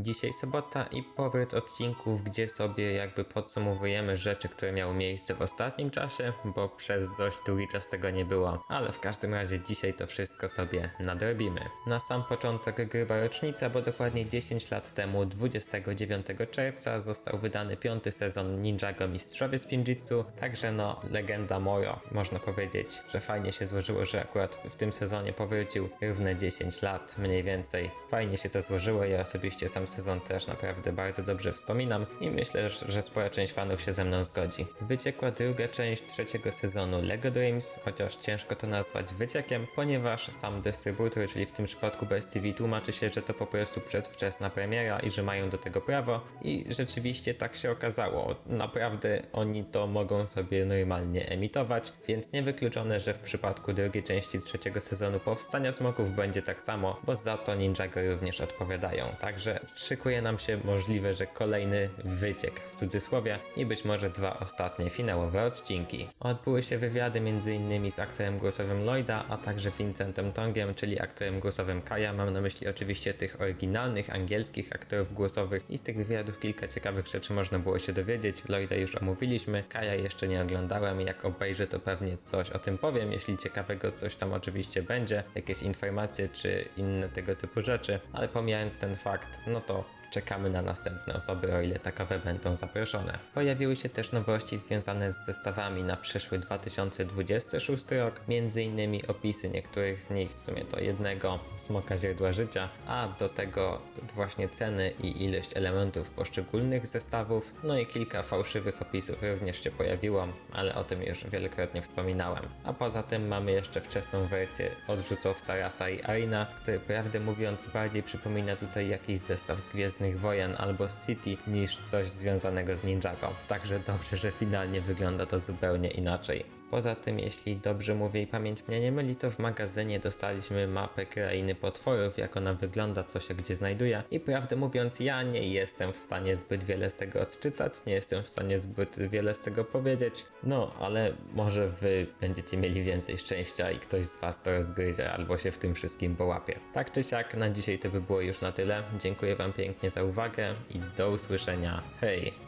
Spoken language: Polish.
Dzisiaj sobota i powrót odcinków, gdzie sobie jakby podsumowujemy rzeczy, które miały miejsce w ostatnim czasie, bo przez dość długi czas tego nie było. Ale w każdym razie dzisiaj to wszystko sobie nadrobimy. Na sam początek gruba rocznica, bo dokładnie 10 lat temu, 29 czerwca, został wydany piąty sezon Ninjago Mistrzowie Spinjitzu, także no legenda Moro. Można powiedzieć, że fajnie się złożyło, że akurat w tym sezonie powrócił równe 10 lat mniej więcej. Fajnie się to złożyło, ja osobiście sam sezon też naprawdę bardzo dobrze wspominam i myślę, że- spora część fanów się ze mną zgodzi. Wyciekła druga część trzeciego sezonu LEGO Dreams, chociaż ciężko to nazwać wyciekiem, ponieważ sam dystrybutor, czyli w tym przypadku Best TV tłumaczy się, że to po prostu przedwczesna premiera i że mają do tego prawo i rzeczywiście tak się okazało. Naprawdę oni to mogą sobie normalnie emitować, więc niewykluczone, że w przypadku drugiej części trzeciego sezonu Powstania Smoków będzie tak samo, bo za to Ninjago również odpowiadają. Także szykuje nam się możliwe, że kolejny wyciek w cudzysłowie i być może dwa ostatnie finałowe odcinki. Odbyły się wywiady m.in. z aktorem głosowym Lloyda, a także Vincentem Tongiem, czyli aktorem głosowym Kaja. Mam na myśli oczywiście tych oryginalnych angielskich aktorów głosowych i z tych wywiadów kilka ciekawych rzeczy można było się dowiedzieć. Lloyda już omówiliśmy, Kaja jeszcze nie oglądałem, jak obejrzę to pewnie coś o tym powiem, jeśli ciekawego coś tam oczywiście będzie, jakieś informacje czy inne tego typu rzeczy, ale pomijając ten fakt, no to Czekamy na następne osoby, o ile takowe będą zaproszone. Pojawiły się też nowości związane z zestawami na przyszły 2026 rok, innymi opisy niektórych z nich, w sumie to jednego smoka źródła życia, a do tego właśnie ceny i ilość elementów poszczególnych zestawów, no i kilka fałszywych opisów również się pojawiło, ale o tym już wielokrotnie wspominałem. A poza tym mamy jeszcze wczesną wersję odrzutowca Rasa i Arena, który prawdę mówiąc bardziej przypomina tutaj jakiś zestaw z Gwiezdnych Wojen albo z City niż coś związanego z Ninjago. Także dobrze, że finalnie wygląda to zupełnie inaczej. Poza tym, jeśli dobrze mówię i pamięć mnie nie myli, to w magazynie dostaliśmy mapę krainy potworów, jak ona wygląda, co się gdzie znajduje. I prawdę mówiąc, ja nie jestem w stanie zbyt wiele z tego odczytać, nie jestem w stanie zbyt wiele z tego powiedzieć. No, ale może wy będziecie mieli więcej szczęścia i ktoś z was to rozgryzie albo się w tym wszystkim połapie. Tak czy siak, na dzisiaj to by było już na tyle. Dziękuję wam pięknie za uwagę i do usłyszenia. Hej!